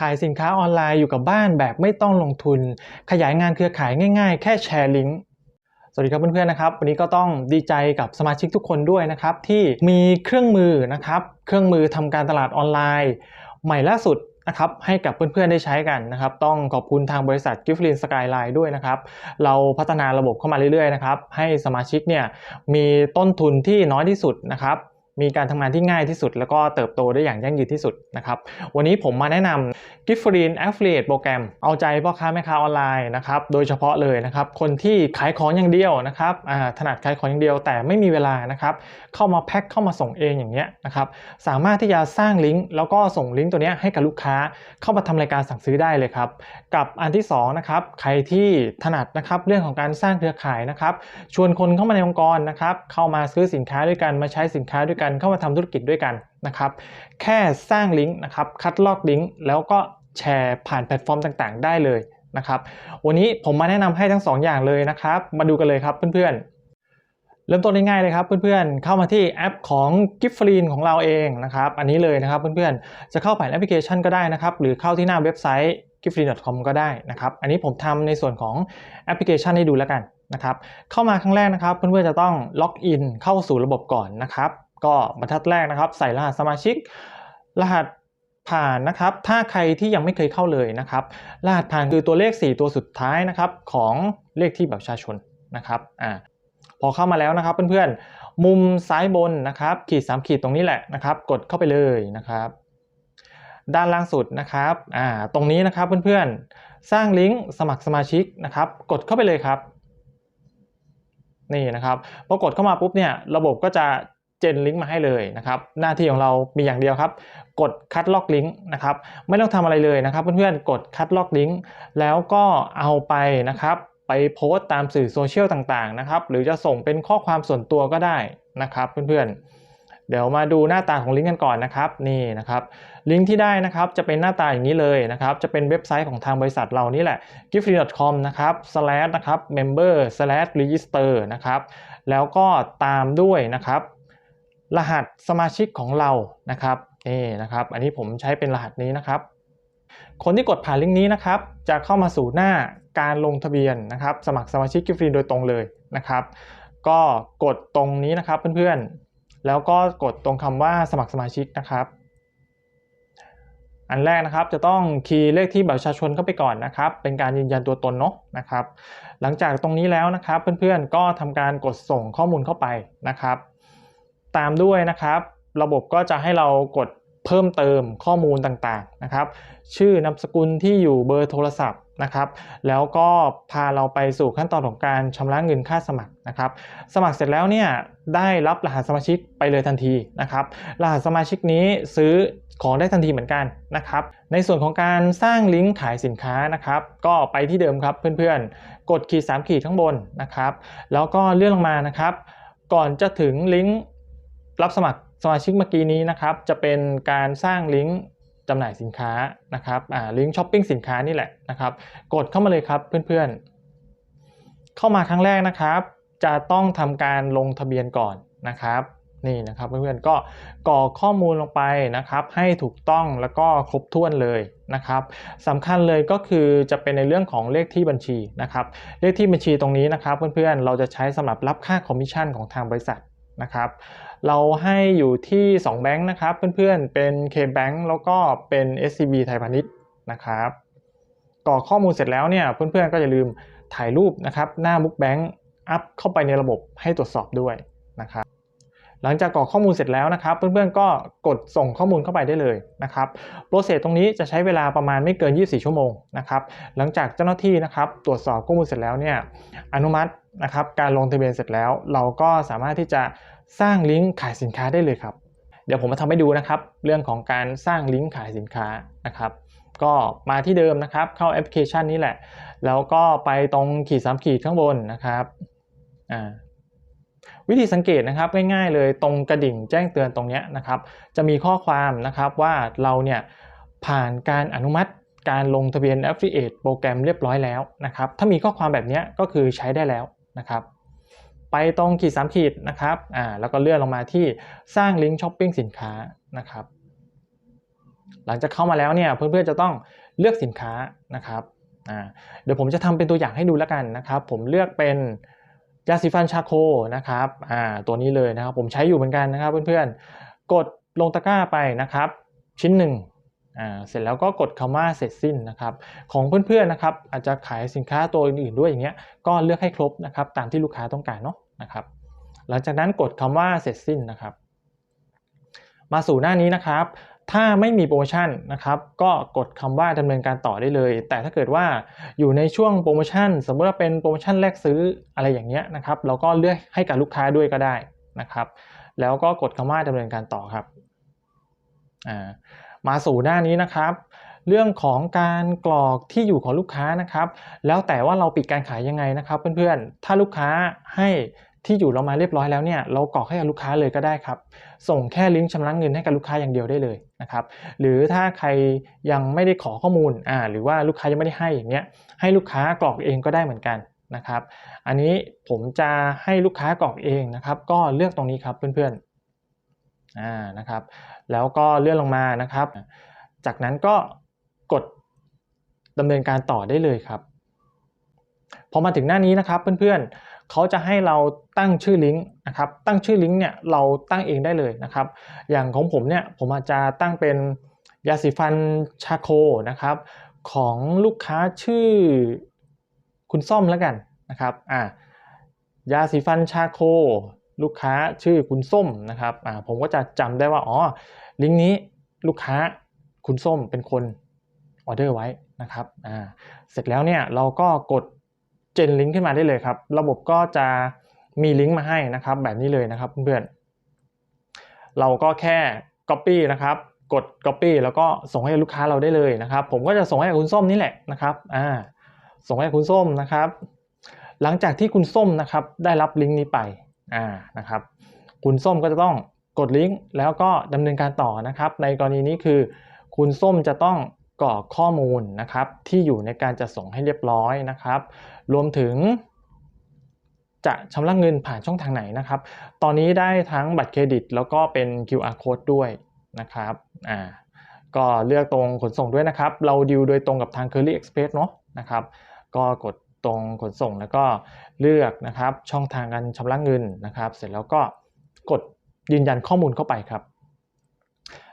ขายสินค้าออนไลน์อยู่กับบ้านแบบไม่ต้องลงทุน ขยายงานเครือข่ายง่ายๆ แค่แชร์ลิงก์สวัสดีครับเพื่อนๆนะครับ วันนี้ก็ต้องดีใจกับสมาชิกทุกคนด้วยนะครับ ที่มีเครื่องมือนะครับ เครื่องมือทำการตลาดออนไลน์ ใหม่ล่าสุดนะครับให้กับเพื่อนๆได้ใช้กันนะครับ ต้องขอบคุณทางบริษัทกิฟลินสกายไลน์ด้วยนะครับ เราพัฒนาระบบเข้ามาเรื่อยๆนะครับ ให้สมาชิกเนี่ยมีต้นทุนที่น้อยที่สุดนะครับ มีการทำงานที่ง่ายที่สุด แล้วก็เติบโตได้อย่างยั่งยืนที่สุดนะครับ วันนี้ผมมาแนะนำ g i f t f r e e Affiliate โปรแกรมเอาใจพ่อค้าแม่ค้าออนไลน์นะครับ โดยเฉพาะเลยนะครับ คนที่ขายของอย่างเดียวนะครับอ่าถนัดขายของอย่างเดียวแต่ไม่มีเวลานะครับ เข้ามาแพ็คเข้ามาส่งเองอย่างเงี้ยนะครับ สามารถที่จะสร้างลิงก์แล้วก็ส่งลิงก์ตัวเนี้ยให้กับลูกค้าเข้ามาทำรายการสั่งซื้อได้เลยครับ กับอันที่สองนะครับใครที่ถนัดนะครับเรื่องของการสร้างเครือข่ายนะครับ ชวนคนเข้ามาในองค์กรนะครับเข้ามาซื้อสินค้าด้วยกันมาใช้สินค้าด้วยกันเข้ามาทำธุรกิจด้วยกันนะครับ แค่สร้างลิงก์นะครับ คัดลอกลิงก์แล้วก็แชร์ผ่านแพลตฟอร์มต่างๆ ได้เลยนะครับ วันนี้ผมมาแนะนำให้ทั้ง2ออย่างเลยนะครับ มาดูกันเลยครับเพื่อนๆ เริ่มต้นง่ายๆเลยครับเพื่อนๆ เข้ามาที่แอปของ g i f t f r e e ของเราเองนะครับ อันนี้เลยนะครับเพื่อนๆ จะเข้าผ่านแอปพลิเคชันก็ได้นะครับ หรือเข้าที่หน้าเว็บไซต์ g i f t f r e e c o m ก็ได้นะครับ อันนี้ผมทำในส่วนของแอปพลิเคชันให้ดูแล้วกันนะครับ เข้ามาครั้งแรกนะครับ เพื่อนๆ จะต้องล็อกอินเข้าสู่ระบบก่อนนะครับ ก็บรรทัดแรกนะครับ ใส่รหัสสมาชิก รหัสผ่านนะครับ ถ้าใครที่ยังไม่เคยเข้าเลยนะครับ รหัสผ่านคือตัวเลข 4 ตัวสุดท้ายนะครับของเลขที่แบบประชาชนนะครับอ่าพอเข้ามาแล้วนะครับเพื่อนๆ มุมซ้ายบนนะครับ ขีด 3 ขีดตรงนี้แหละนะครับ กดเข้าไปเลยนะครับ ด้านล่างสุดนะครับอ่าตรงนี้นะครับเพื่อนๆ สร้างลิงก์สมัครสมาชิกนะครับ กดเข้าไปเลยครับนี่นะครับพอกดเข้ามาปุ๊บเนี่ยระบบก็จะ จนลิงก์มาให้เลยนะครับหน้าที่ของเรามีอย่างเดียวครับ กดคัดลอกลิงก์นะครับไม่ต้องทำอะไรเลยนะครับเพื่อนๆกดคัดลอกลิงก์แล้วก็เอาไปนะครับไปโพสต์ตามสื่อโซเชียลต่างๆนะครับหรือจะส่งเป็นข้อความส่วนตัวก็ได้นะครับเพื่อนๆ เดี๋ยวมาดูหน้าตาของลิงก์กันก่อนนะครับนี่นะครับลิงก์ที่ได้นะครับจะเป็นหน้าตาอย่างนี้เลยนะครับจะเป็นเว็บไซต์ของทางบริษัทเรานี่แหละ g i f t f r e e c o m นะครับ slash นะครับ member slash register นะครับแล้วก็ตามด้วยนะครับ รหัสสมาชิกของเรานะครับนี่นะครับ อันนี้ผมใช้เป็นรหัสนี้นะครับ คนที่กดผ่านลิงก์นี้นะครับ จะเข้ามาสู่หน้าการลงทะเบียนนะครับ สมัครสมาชิกกิฟฟรีโดยตรงเลยนะครับ ก็กดตรงนี้นะครับเพื่อนๆ แล้วก็กดตรงคำว่าสมัครสมาชิกนะครับ อันแรกนะครับจะต้องคีย์เลขที่บัตรประชาชนเข้าไปก่อนนะครับ เป็นการยืนยันตัวตนเนาะนะครับ หลังจากตรงนี้แล้วนะครับเพื่อนๆก็ทำการกดส่งข้อมูลเข้าไปนะครับ ตามด้วยนะครับ ระบบก็จะให้เรากดเพิ่มเติมข้อมูลต่างๆนะครับ ชื่อนามสกุลที่อยู่เบอร์โทรศัพท์นะครับ แล้วก็พาเราไปสู่ขั้นตอนของการชำระเงินค่าสมัครนะครับ สมัครเสร็จแล้วเนี่ยได้รับรหัสสมาชิกไปเลยทันทีนะครับ รหัสสมาชิกนี้ซื้อของได้ทันทีเหมือนกันนะครับ ในส่วนของการสร้างลิงก์ขายสินค้านะครับ ก็ไปที่เดิมครับเพื่อนๆ กดขีด3ขีดข้างบนนะครับ แล้วก็เลื่อนลงมานะครับ ก่อนจะถึงลิงก์ รับสมัครสมาชิกเมื่อกี้นี้นะครับจะเป็นการสร้างลิงก์จำหน่ายสินค้านะครับลิงก์ช้อปปิ้งสินค้านี่แหละนะครับกดเข้ามาเลยครับเพื่อนๆ เข้ามาครั้งแรกนะครับ จะต้องทำการลงทะเบียนก่อนนะครับนี่นะครับเพื่อนๆก็กรอกข้อมูลลงไปนะครับ ให้ถูกต้องแล้วก็ครบถ้วนเลยนะครับสำคัญเลยก็คือจะเป็นในเรื่องของเลขที่บัญชีนะครับ เลขที่บัญชีตรงนี้นะครับ เพื่อนๆเราจะใช้สำหรับรับค่าคอมมิชชั่นของทางบริษัท นะครับ เราให้อยู่ที่ 2 แบงค์นะครับเพื่อนๆ เป็น K-Bank แล้วก็เป็น SCB ไทยพาณิชย์นะครับกรอกข้อมูลเสร็จแล้วเนี่ยเพื่อนๆก็อย่าลืมถ่ายรูปนะครับหน้า Book Bank อัพเข้าไปในระบบให้ตรวจสอบด้วยนะครับหลังจากกรอกข้อมูลเสร็จแล้วนะครับ เพื่อนๆก็กดส่งข้อมูลเข้าไปได้เลยนะครับโปรเซสตรงนี้จะใช้เวลาประมาณไม่เกิน 24 ชั่วโมงนะครับหลังจากเจ้าหน้าที่นะครับตรวจสอบข้อมูลเสร็จแล้วเนี่ยอนุมัติ นะครับการลงทะเบียนเสร็จแล้ว เราก็สามารถที่จะสร้างลิงก์ขายสินค้าได้เลยครับ เดี๋ยวผมมาทำให้ดูนะครับ เรื่องของการสร้างลิงก์ขายสินค้านะครับ ก็มาที่เดิมนะครับ เข้าแอปพลิเคชันนี้แหละ แล้วก็ไปตรงขีดสามขีดข้างบนนะครับอ่าวิธีสังเกตนะครับง่ายๆเลยตรงกระดิ่งแจ้งเตือนตรงนี้นะครับ จะมีข้อความนะครับว่าเราเนี่ยผ่านการอนุมัติการลงทะเบียน Affiliate โปรแกรมเรียบร้อยแล้วนะครับ ถ้ามีข้อความแบบนี้ก็คือใช้ได้แล้ว นะครับ ไปตรงขีด3ขีดนะครับอ่าแล้วก็เลื่อนลงมาที่สร้างลิงก์ช้อปปิ้งสินค้านะครับ หลังจากเข้ามาแล้วเนี่ยเพื่อนๆจะต้องเลือกสินค้านะครับอ่าเดี๋ยวผมจะทำเป็นตัวอย่างให้ดูแล้วกันนะครับ ผมเลือกเป็นยาสีฟันชาโคนะครับอ่าตัวนี้เลยนะครับ ผมใช้อยู่เหมือนกันนะครับเพื่อนๆกดลงตะกร้าไปนะครับ ชิ้นหนึ่ง เสร็จแล้วก็กดคำว่าเสร็จสิ้นนะครับของเพื่อนๆนะครับอาจจะขายสินค้าตัวอื่นๆด้วยอย่างเงี้ยก็เลือกให้ครบนะครับตามที่ลูกค้าต้องการเนาะนะครับหลังจากนั้นกดคำว่าเสร็จสิ้นนะครับ มาสู่หน้านี้นะครับ ถ้าไม่มีโปรโมชั่นนะครับก็กดคำว่าดำเนินการต่อได้เลย แต่ถ้าเกิดว่าอยู่ในช่วงโปรโมชั่น สมมติว่าเป็นโปรโมชั่นแรกซื้ออะไรอย่างเงี้ยนะครับเราก็เลือกให้กับลูกค้าด้วยก็ได้นะครับ แล้วก็กดคำว่าดำเนินการต่อครับอ่า มาสู่หน้านี้นะครับ เรื่องของการกรอกที่อยู่ของลูกค้านะครับ แล้วแต่ว่าเราปิดการขายยังไงนะครับ เพื่อนๆ ถ้าลูกค้าให้ที่อยู่เรามาเรียบร้อยแล้วเนี่ยเรากรอกให้กับลูกค้าเลยก็ได้ครับ ส่งแค่ลิงก์ชำระเงินให้กับลูกค้าอย่างเดียวได้เลยนะครับหรือถ้าใครยังไม่ได้ขอข้อมูลอ่าหรือว่าลูกค้ายังไม่ได้ให้อย่างเงี้ยให้ลูกค้ากรอกเองก็ได้เหมือนกันนะครับ อันนี้ผมจะให้ลูกค้ากรอกเองนะครับ ก็เลือกตรงนี้ครับเพื่อนๆ อ่านะครับ แล้วก็เลื่อนลงมานะครับ จากนั้นก็กดดำเนินการต่อได้เลยครับ พอมาถึงหน้านี้นะครับเพื่อนๆเขาจะให้เราตั้งชื่อลิงก์นะครับ ตั้งชื่อลิงก์เนี่ยเราตั้งเองได้เลยนะครับ อย่างของผมเนี่ยผมอาจจะตั้งเป็นยาสีฟันชาโคนะครับ ของลูกค้าชื่อคุณส้มแล้วกันนะครับอ่ายาสีฟันชาโค ลูกค้าชื่อคุณส้มนะครับผมก็จะจำได้ว่าอ๋อลิงก์นี้ลูกค้าคุณส้มเป็นคนออเดอร์ไว้นะครับเสร็จแล้วเนี่ยเราก็กดเจนลิงก์ขึ้นมาได้เลยครับ ระบบก็จะมีลิงก์มาให้นะครับ แบบนี้เลยนะครับเพื่อนเราก็แค่ Copy นะครับ กด Copy แล้วก็ส่งให้ลูกค้าเราได้เลยนะครับ ผมก็จะส่งให้คุณส้มนี่แหละนะครับอ่าส่งให้คุณส้มนะครับ หลังจากที่คุณส้มนะครับได้รับลิงก์นี้ไป อ่านะครับคุณส้มก็จะต้องกดลิงก์แล้วก็ดำเนินการต่อนะครับ ในกรณีนี้คือ คุณส้มจะต้องกรอกข้อมูลนะครับ ที่อยู่ในการจะส่งให้เรียบร้อยนะครับ รวมถึง จะชำระเงินผ่านช่องทางไหนนะครับ ตอนนี้ได้ทั้งบัตรเครดิต แล้วก็เป็น QR code ด้วยนะครับอ่าก็เลือกตรงขนส่งด้วยนะครับ เราดิวโดยตรงกับทาง Curly Express เนาะนะครับ ก็กด ตรงขนส่งแล้วก็เลือกนะครับช่องทางการชำระเงินนะครับ เสร็จแล้วก็กดยืนยันข้อมูลเข้าไปครับ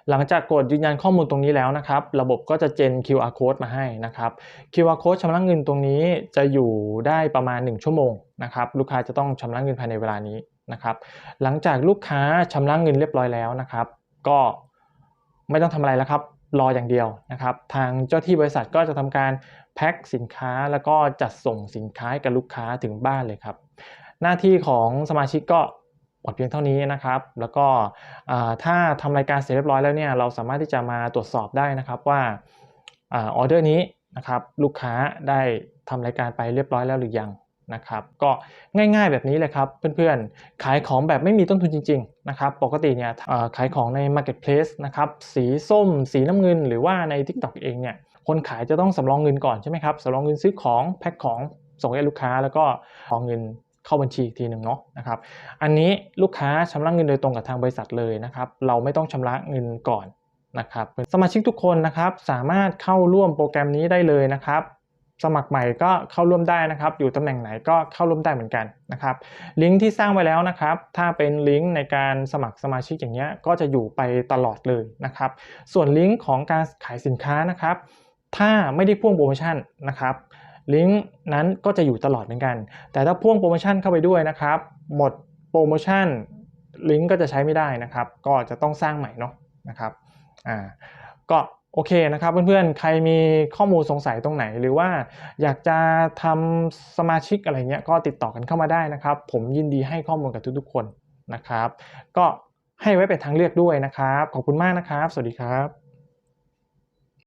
หลังจากกดยืนยันข้อมูลตรงนี้แล้วนะครับ ระบบก็จะเจน QR code มาให้นะครับ QR code ชำระเงินตรงนี้จะอยู่ได้ประมาณ 1 ชั่วโมงนะครับ ลูกค้าจะต้องชำระเงินภายในเวลานี้นะครับ หลังจากลูกค้าชำระเงินเรียบร้อยแล้วนะครับ ก็ไม่ต้องทำอะไรแล้วครับ รออย่างเดียวนะครับ ทางเจ้าที่บริษัทก็จะทำการแพ็คสินค้าแล้วก็จัดส่งสินค้าให้กับลูกค้าถึงบ้านเลยครับ หน้าที่ของสมาชิกก็หมดเพียงเท่านี้นะครับ แล้วก็ถ้าทำรายการเสร็จเรียบร้อยแล้วเนี่ยเราสามารถที่จะมาตรวจสอบได้นะครับว่าออเดอร์นี้นะครับลูกค้าได้ทำรายการไปเรียบร้อยแล้วหรือยัง นะครับก็ง่ายๆแบบนี้เลยครับเพื่อนๆ ขายของแบบไม่มีต้นทุนจริงๆนะครับปกติเนี่ยขายของใน Marketplace นะครับสีส้ม สีน้ำเงิน หรือว่าใน TikTok เองเนี่ยคนขายจะต้องสำรองเงินก่อนใช่ไหมครับสำรองเงินซื้อของแพ็คของส่งให้ลูกค้าแล้วก็ขอเงินเข้าบัญชีอีกทีหนึ่งเนาะนะครับอันนี้ลูกค้าชำระเงินโดยตรงกับทางบริษัทเลยนะครับเราไม่ต้องชำระเงินก่อนนะครับสมาชิกทุกคนนะครับสามารถเข้าร่วมโปรแกรมนี้ได้เลยนะครับ สมัครใหม่ก็เข้าร่วมได้นะครับ อยู่ตำแหน่งไหนก็เข้าร่วมได้เหมือนกันนะครับ ลิงก์ที่สร้างไว้แล้วนะครับ ถ้าเป็นลิงก์ในการสมัครสมาชิกอย่างเงี้ยก็จะอยู่ไปตลอดเลยนะครับ ส่วนลิงก์ของการขายสินค้านะครับ ถ้าไม่ได้พ่วงโปรโมชั่นนะครับลิงก์นั้นก็จะอยู่ตลอดเหมือนกัน แต่ถ้าพ่วงโปรโมชั่นเข้าไปด้วยนะครับ หมดโปรโมชั่นลิงก์ก็จะใช้ไม่ได้นะครับ ก็จะต้องสร้างใหม่เนาะนะครับอ่า ก็โอเคนะครับเพื่อนๆ ใครมีข้อมูลสงสัยตรงไหน หรือว่าอยากจะทำสมาชิกอะไรเงี้ยก็ติดต่อกันเข้ามาได้นะครับ ผมยินดีให้ข้อมูลกับทุกๆคนนะครับ ก็ให้ไว้เป็นทางเลือกด้วยนะครับ ขอบคุณมากนะครับ สวัสดีครับ